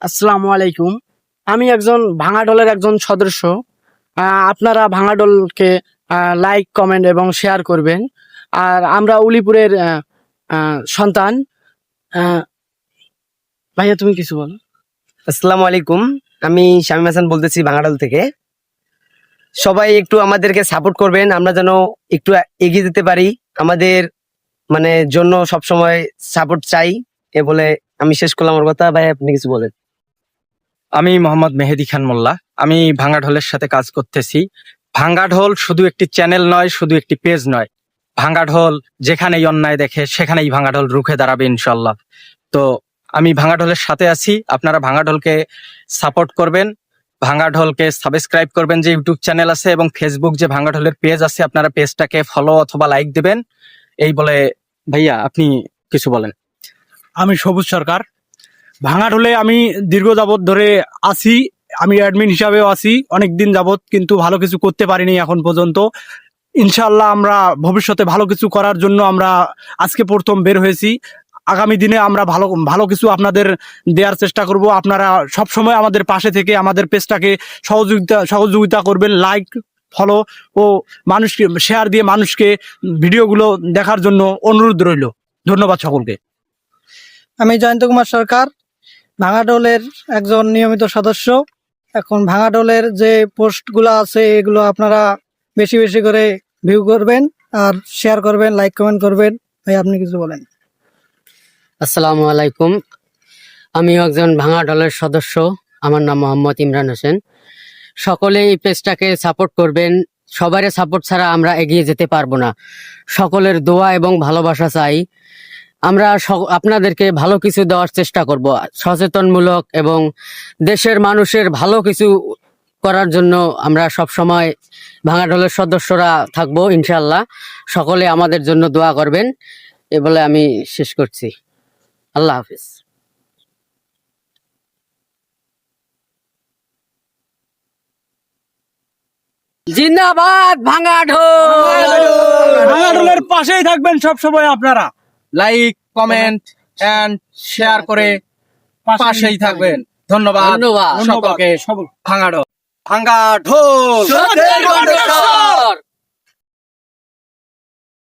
আসসালামু আলাইকুম। আমি একজন ভাঙাডোলের একজন সদস্য। আহ, আপনারা ভাঙাডোলকে লাইক কমেন্ট এবং শেয়ার করবেন। আর আমরা উলিপুরের সন্তান। আহ, ভাইয়া তুমি কিছু বলো। আসসালামু আলাইকুম। আমি শামীম হাসান বলতেছি বাঙাডাল থেকে। সবাই একটু আমাদেরকে সাপোর্ট করবেন। আমরা যেন একটু এগিয়ে যেতে পারি। আমাদের মানে জন্য সব সময় সাপোর্ট চাই। এ বলে আমি শেষ করলাম আমার কথা। ভাই, আপনি কিছু বলেন। আমি মোহাম্মদ মেহেদি খান মোল্লা। আমি ভাঙ্গা ঢোলের সাথে কাজ করতেছি। ভাঙ্গা ঢোল শুধু একটি চ্যানেল নয়, শুধু একটি পেজ নয়। ভাঙ্গা ঢোল যেখানেই অন্যায় দেখে, সেখানেই ভাঙ্গা ঢোল রুখে দাঁড়াবে ইনশাল্লাহ তো আমি ভাঙ্গা ঢোলের সাথে আছি। আপনারা ভাঙ্গা ঢোলকে সাপোর্ট করবেন। ভাঙ্গা ঢোলকে সাবস্ক্রাইব করবেন যে ইউটিউব চ্যানেল আছে এবং ফেসবুক যে ভাঙ্গা ঢোলের পেজ আছে, আপনারা পেজটাকে ফলো অথবা লাইক দেবেন। এই বলে ভাইয়া, আপনি কিছু বলেন। আমি সবুজ সরকার। ভাঙাঢোলে আমি দীর্ঘ যাবৎ ধরে আছি, আমি অ্যাডমিন হিসাবেও আছি অনেক দিন যাবৎ কিন্তু ভালো কিছু করতে পারিনি এখন পর্যন্ত। ইনশাল্লাহ আমরা ভবিষ্যতে ভালো কিছু করার জন্য আমরা আজকে প্রথম বের হয়েছি। আগামী দিনে আমরা ভালো ভালো কিছু আপনাদের দেওয়ার চেষ্টা করব। আপনারা সব সময় আমাদের পাশে থেকে আমাদের পেজটাকে সহযোগিতা সহযোগিতা করবেন। লাইক ফলো ও মানুষকে শেয়ার দিয়ে মানুষকে ভিডিওগুলো দেখার জন্য অনুরোধ রইল। ধন্যবাদ সকলকে। আমি জয়ন্ত কুমার সরকার ভাঙাডোলের একজন নিয়মিত সদস্য। এখন ভাঙাডোলের যে পোস্টগুলো আছে, এগুলো আপনারা বেশি বেশি করে ভিউ করবেন আর শেয়ার করবেন লাইক কমেন্ট করবেন। ভাই, আপনি কিছু বলেন। আসসালামু আলাইকুম। আমি একজন ভাঙা দলের সদস্য। আমার নাম মোহাম্মদ ইমরান হোসেন। সকলে এই পেজটাকে সাপোর্ট করবেন। সবারই সাপোর্ট ছাড়া আমরা এগিয়ে যেতে পারব না। সকলের দোয়া এবং ভালোবাসা চাই। আমরা আপনাদেরকে ভালো কিছু দেওয়ার চেষ্টা করব, সচেতনমূলক এবং দেশের মানুষের ভালো কিছু করার জন্য আমরা সব সময় ভাঙা দলের সদস্যরা থাকব ইনশাল্লাহ সকলে আমাদের জন্য দোয়া করবেন এ বলে আমি শেষ করছি। আল্লাহ হাফিজ। জিন্দাবাদ, ভাঙা ঢোল! ভাঙাডোলের পাশেই থাকবেন সব সময় আপনারা। লাইক কমেন্ট এন্ড শেয়ার করে পাশেই থাকবেন। ধন্যবাদ। ধন্যবাদ সকলকে সকল ভাঙ্গা ঢোল। ভাঙ্গা ঢোল।